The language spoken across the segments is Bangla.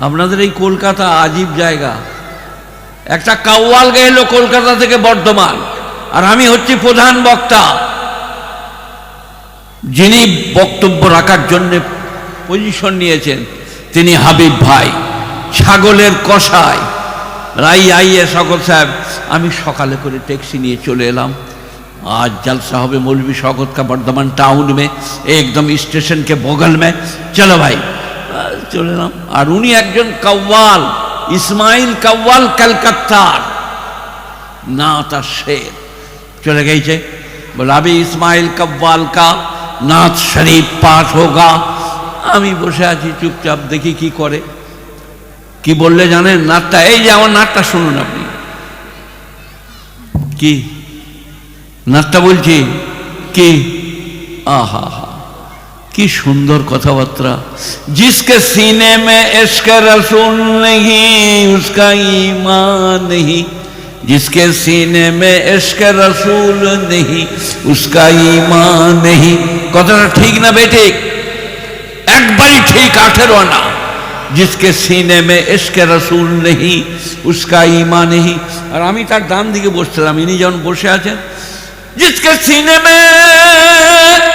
আপনাদের এই কলকাতা আজীব জায়গা একটা কাউয়াল গেল কলকাতা থেকে বর্ধমান আর আমি হচ্ছি প্রধান বক্তা যিনি বক্তব্য রাখার জন্য পজিশন নিয়েছেন তিনি হাবিব ভাই ছাগলের কষায় রাই আইয়ে সকল সাহেব আমি সকালে করে ট্যাক্সি নিয়ে চলে এলাম आज जलसा হবে मौलवी शौकत का बर्धमान टाउन में एकदम स्टेशन के बगल में चलो भाई আহ, চলে এলাম। আর উনি একজন কাওয়াল, ইসমাইল কাওয়াল ক্যালকাত্তার না তার শের চলে গেছে। বলে আমি ইসমাইল কাব্বাল কা নাথ শরীফ পাঠ হোগা। আমি বসে আছি, চুপচাপ দেখি কি করে। কি বললে জানেন? নাটটা এই যে আমার নাটটা শুনুন আপনি। কি? নাটটা বলছি, কি? আহা, হা। কি সুন্দর কথাবার্তা जिसके सीने में इश्क रसूल नहीं उसका ईमान नहीं जिसके सीने में इश्क रसूल नहीं उसका ईमान नहीं কথাটা ঠিক না বেঠিক একবারই ঠিক আঠেরো না जिसके सीने में इश्क रसूल नहीं उसका ईमान नहीं আর আমি তার ডান দিকে বসছিলাম ইনি যখন বসে আছেন जिसके सीने में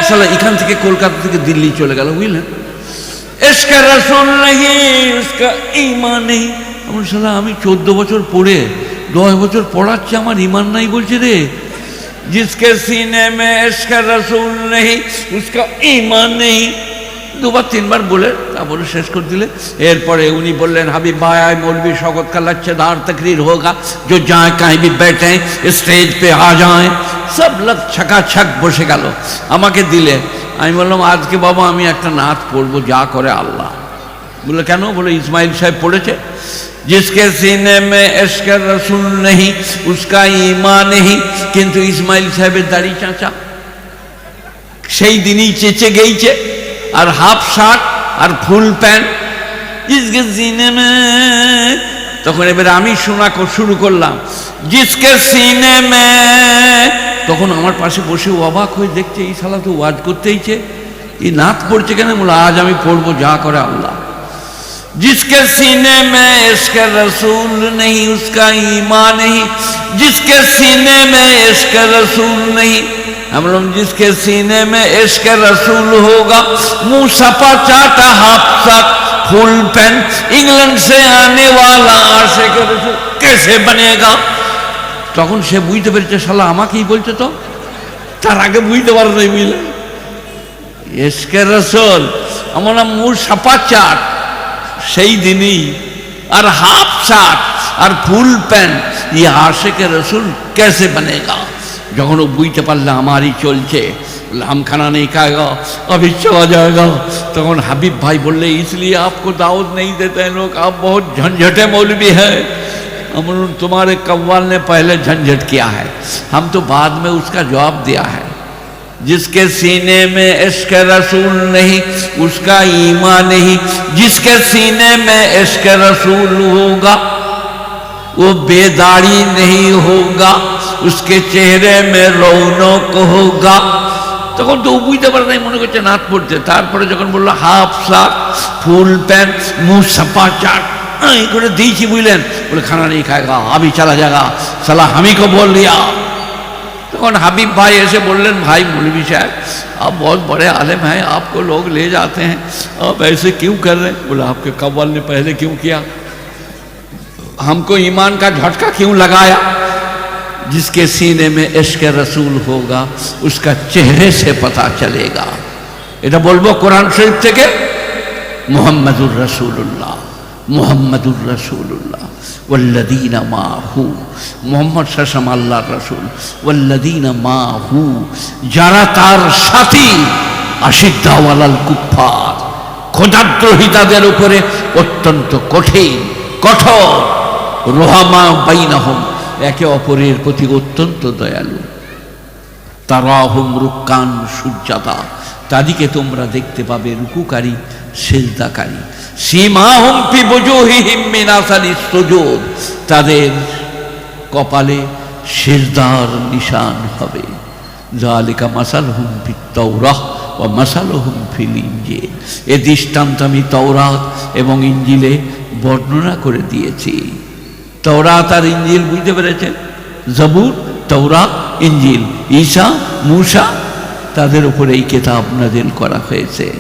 আসলে এখান থেকে কলকাতা থেকে দিল্লি চলে গেল বুঝলেন ইমান নেই। সালা আমি চোদ্দ বছর পড়ে, দশ বছর পড়াচ্ছে, আমার ইমান নাই বলছে রে। জিসকে সিনেমে ইমান নেই। দুবার, তিনবার বলে, তা বলে শেষ করে দিলে। এরপরে উনি বললেন হাবি ভাই, আয় মৌলবি শকত কালাচ্ছে তাকরির হোক হোগা जो जाए कहीं भी স্টেজ পে আ যায়। সব লোক ছক বসে গেল আমাকে দিলে আমি বললাম আজকে বাবা আমি একটা নাচ পড়বো যা করে আল্লাহ বলে কেন বলে ইসমাইল সাহেব পড়েছে जिसके सीने में इश्क रसूल नहीं उसका ईमान नहीं কিন্তু ইসমাইল সাহেবের দাড়ি চাঁচা সেই দিনই চেঁচে গেইছে আর হাফ শার্ট আর ফুল প্যান্ট जिसके सीने में তখন এবার আমি শোনা কর- শুরু করলাম जिसके सीने में তখন আমার পাশে বসে ও অবাক হয়ে দেখছে এই শালা তো ওয়াজ করতেইছে এই নাচ পড়ছে কেন বলে আজ আমি পড়বো যা করে আল্লাহ जिसके सीने में इश्क रसूल नहीं उसका ईमान नहीं जिसके सीने में इश्क रसूल नहीं हम लोग जिसके सीने में इश्क रसूल होगा मुंह सपा चाटा हाफ साथ फुल पेन इंग्लैंड से आने वाला आशिक रसूल कैसे बनेगा তখন সে বুঝতে পেরেছে শালা আমাকেই বলছে তো তার আগে বুঝতে পারে নাই বুঝলে এসকে রসল আমার নাম মুর সাপা চাট সেই দিনই আর হাফ শার্ট আর ফুল প্যান্ট ই আশেকে রসুল कैसे बनेगा যখন ও বুঝতে পারলে আমারই চলছে বললে, हम खाना नहीं खाएगा अभी चला जाएगा তখন হাবিব ভাই বললে इसलिए आपको दावत नहीं देते हैं लोग आप बहुत झंझटे मौलवी है हम बोले, तुम्हारे कव्वाल ने पहले झंझट किया है हम तो बाद में उसका जवाब दिया है जिसके सीने में इश्क रसूल नहीं उसका ईमान नहीं जिसके सीने में इश्क रसूल होगा वो बेदारी नहीं होगा उसके चेहरे में रौनक होगा তখন তো ও বুঝতে পারে নাই মনে করছে নাচ পড়তে তারপরে যখন বললো হাফ শার্ট ফুল প্যান্ট মুখ সাপা চাট आई করে দিয়েছি বুঝলেন বলে খানা নেই খায়গা আমি চালা জাগা সালা আমি কো বল तो तখন हबीब भाई ऐसे बोल रहे भाई मौलवी साहब, आप बहुत बड़े आलम हैं, आपको लोग ले जाते हैं। आप ऐसे क्यों कर रहे हैं? बोला, आपके कव्वल ने पहले क्यों किया? हमको ईमान का झटका क्यों लगाया? जिसके सीने में इश्क रसूल होगा, उसका चेहरे से पता चलेगा। এটা বলবো কোরআন শরীফ থেকে मोहम्मद রসুল্লাহ মোহাম্মদুর রসুল্লাহ ওল্লাদিনা মা হু মোহাম্মদ শাসাম আল্লাহ রসুল। ওল্লাদিনা মা হু যারা তার সাথী আশিদ্দাওয়ালাল কুফার খোদাদ্রোহিতাদের উপরে অত্যন্ত কঠিন, কঠোর রোহামা বাইনাহম, একে অপরের প্রতি অত্যন্ত দয়ালু। তারাহুম রুকান সূর্যাদা তাদিকে তোমরা দেখতে পাবে রুকুকারী, সেজদাকারী। সীমাহুম ফি বুজুহিহিম সুজুদ। তাদের কপালে সেজদার নিশান হবে। জালিকা মাসালহুম ফিত তাওরাহ ও মাসালহুম ফিল ইঞ্জিল এ দৃষ্টান্ত আমি তওরাত এবং ইঞ্জিলে বর্ণনা করে দিয়েছি। তওরাত আর ইঞ্জিল বুঝতে পেরেছেন? জবুর, তওরাত ইঞ্জিল ঈশা মূসা, তাদের উপরে এই কেতাব নাজিল করা হয়েছে।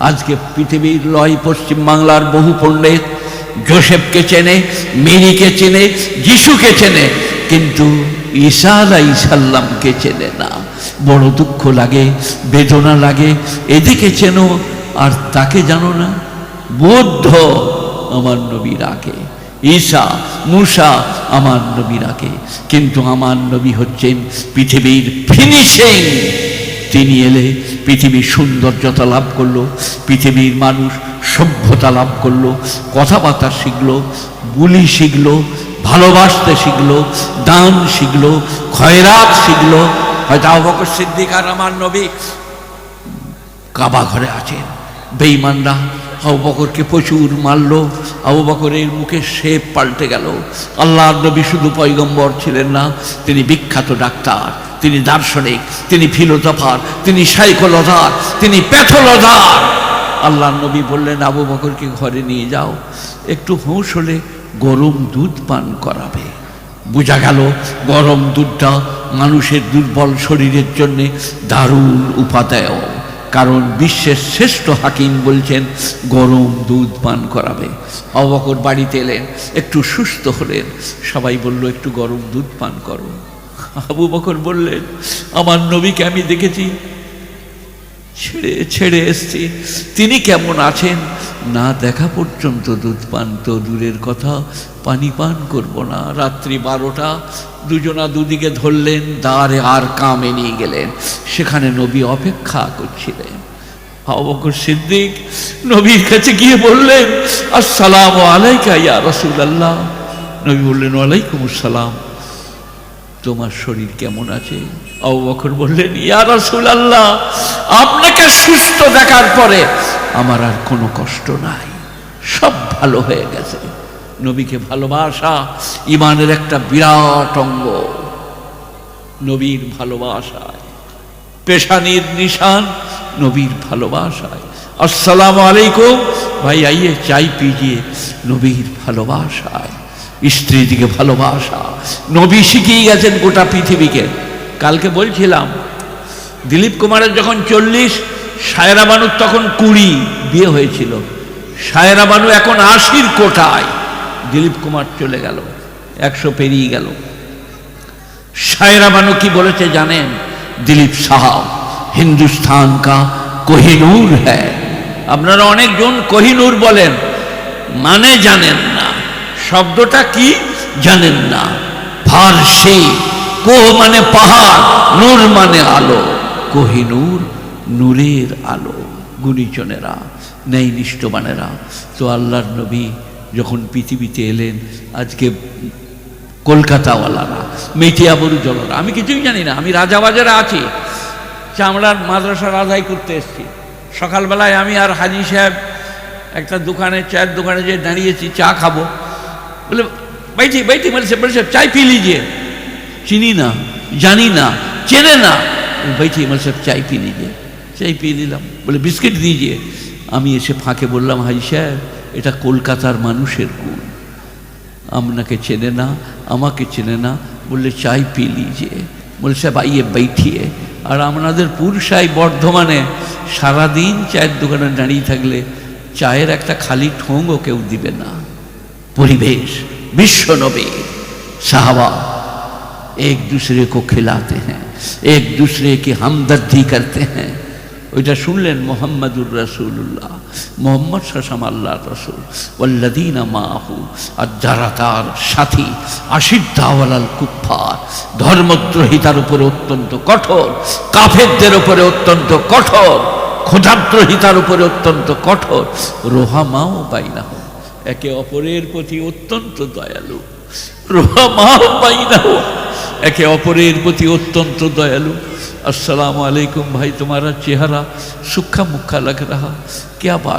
আজকে পৃথিবীর লয় পশ্চিম বাংলার বহু পণ্ডিত জোসেফকে চেনে, মেরিকে চেনে, যিশুকে চেনে, কিন্তু ঈসা আলাই সাল্লামকে চেনে না। বড় দুঃখ লাগে, বেদনা লাগে, এদিকে চেনো আর তাকে জানো না। বৌদ্ধ আমার নবীর আগে, ঈসা, মুসা আমার নবীর আগে, কিন্তু আমার নবী হচ্ছেন পৃথিবীর ফিনিশিং তিনি এলে পৃথিবীর সৌন্দর্যতা লাভ করল, পৃথিবীর মানুষ সভ্যতা লাভ করল, কথাবার্তা শিখলো, বুলি শিখলো, ভালোবাসতে শিখলো, দান শিখলো, খয়রাত শিখলো। হয়তো আবু বকর সিদ্দিক আর আমার নবী কাবা ঘরে আছেন। বেঈমানরা আবু বকরকে প্রচুর মারল, আবু বকরের মুখে শেপ পাল্টে গেল। আল্লাহ নবী শুধু পয়গম্বর ছিলেন না, তিনি বিখ্যাত ডাক্তার। তিনি দার্শনিক, তিনি ফিলোসফার, তিনি সাইকোলজার, তিনি প্যাথোলজার। আল্লাহ নবী বললেন, আবু বকরকে ঘরে নিয়ে যাও, একটু হুঁশ হলে গরম দুধ পান করাবে। বোঝা গেল, গরম দুধটা মানুষের দুর্বল শরীরের জন্য দারুণ উপাদেয়। কারণ বিশ্বের শ্রেষ্ঠ হাকিম বলছেন, গরম দুধ পান করাবে। অবকর বাড়িতে এলেন, একটু সুস্থ হলেন। সবাই বলল, একটু গরম দুধ পান করো। আবু বকর বললেন, আমার নবীকে আমি দেখেছি, ছেড়ে ছেড়ে এসছি। তিনি কেমন আছেন? না দেখা পর্যন্ত দুধ পান তো দূরের কথা, পানি পান করব না। রাত্রি বারোটা, দুজনা দুদিকে ধরলেন, দ্বারে আর কামে নিয়ে গেলেন। সেখানে নবী অপেক্ষা করছিলেন। অবকর সিদ্দিক নবীর কাছে গিয়ে বললেন, আসসালাম আলাইকা ইয়া রসুল্লাহ নবী বললেন, ওয়ালাইকুম আসসালাম। তোমার শরীর কেমন আছে? আবু বকর বললেন, ইয়া রাসূলুল্লাহ, আপনাকে সুস্থ দেখার পরে আমার আর কোনো কষ্ট নাই। সব ভালো হয়ে গেছে। নবীকে ভালোবাসা ইমানের একটা বিরাট অঙ্গ। নবীর ভালোবাসায়, পেশানির নিশান নবীর ভালোবাসায়। আসসালামু আলাইকুম, ভাই, আইয়ে চাই পিজিয়ে নবীর ভালোবাসায়। স্ত্রী দিকে ভালোবাসা। নবী শিখিয়ে গেছেন গোটা পৃথিবীকে। কালকে বলছিলাম, দিলীপ কুমারের যখন চল্লিশ, সায়রা বানুর তখন কুড়ি বিয়ে হয়েছিল। সায়রা বানু এখন আশির কোটায়। দিলীপ কুমার চলে গেল, একশো পেরিয়ে গেল। সায়রা বানু কি বলেছে জানেন? দিলীপ সাহাব হিন্দুস্তান কা কোহিনূর হ্যাঁ আপনারা অনেকজন কোহিনূর বলেন মানে জানেন না। শব্দটা কি জানেন না। ফার্সি, কোহ মানে পাহাড়, নূর মানে আলো। কোহিনূর নূরের আলো। গুণীজনেরা নেই নিষ্ঠবানেরা তো আল্লাহর নবী যখন পৃথিবীতে এলেন, আজকে কলকাতাওয়ালারা, মেটিয়াবরু জলরা, আমি কিছুই জানি না, আমি রাজাবাজারে আছি, চামড়ার মাদ্রাসা রাজাই করতে এসেছি। সকালবেলায় আমি আর হাজি সাহেব একটা দোকানে, চায়ের দোকানে যে দাঁড়িয়েছি, চা খাব। বলে বাইটি বাইটি বলেছে মানে বলেছে মানে চাই পি লিজিয়ে চিনি না, জানি না, চেনে না। বাইটি বলেছে মানে চাই পি লিজিয়ে চাই পিয়ে নিলাম। বলে, বিস্কিট দিয়ে আমি এসে ফাঁকে বললাম হাজি সাহেব এটা কলকাতার মানুষের গুণ আপনাকে চেনে না, আমাকে চেনে না। বললে, চাই পি লিজিয়ে বলে সাহেব আইয়ে বাইঠিয়ে আর আপনাদের পুরসাই বর্ধমানে সারাদিন চায়ের দোকানে দাঁড়িয়ে থাকলে, চায়ের একটা খালি ঠোঙও কেউ দিবে না। परिवेश विश्व नबी साहबा एक दूसरे को खिलाते हैं एक दूसरे की हमदर्दी करते हैं ওইটা শুনলেন মোহাম্মদুর রসুল্লাহ মোহাম্মদ সাসাম আল্লাহ রসুল ওল্লাদিনা মাহু আর যারা তার সাথী আশিদ্দাওয়ালাল কুফার ধর্মদ্রোহিতার উপরে অত্যন্ত কঠোর কাফেরদের উপরে অত্যন্ত কঠোর ক্ষুধাদ্রোহিতার উপরে অত্যন্ত কঠোর রোহামাও বাইনাহ একে অপরের প্রতি অত্যন্ত দয়ালু রোহামাও বাইনাহ একে অপরের প্রতি অত্যন্ত দয়ালু अस्सलाम वालेकुम भाई तुम्हारा चेहरा सुखा मुखा लग रहा क्या बात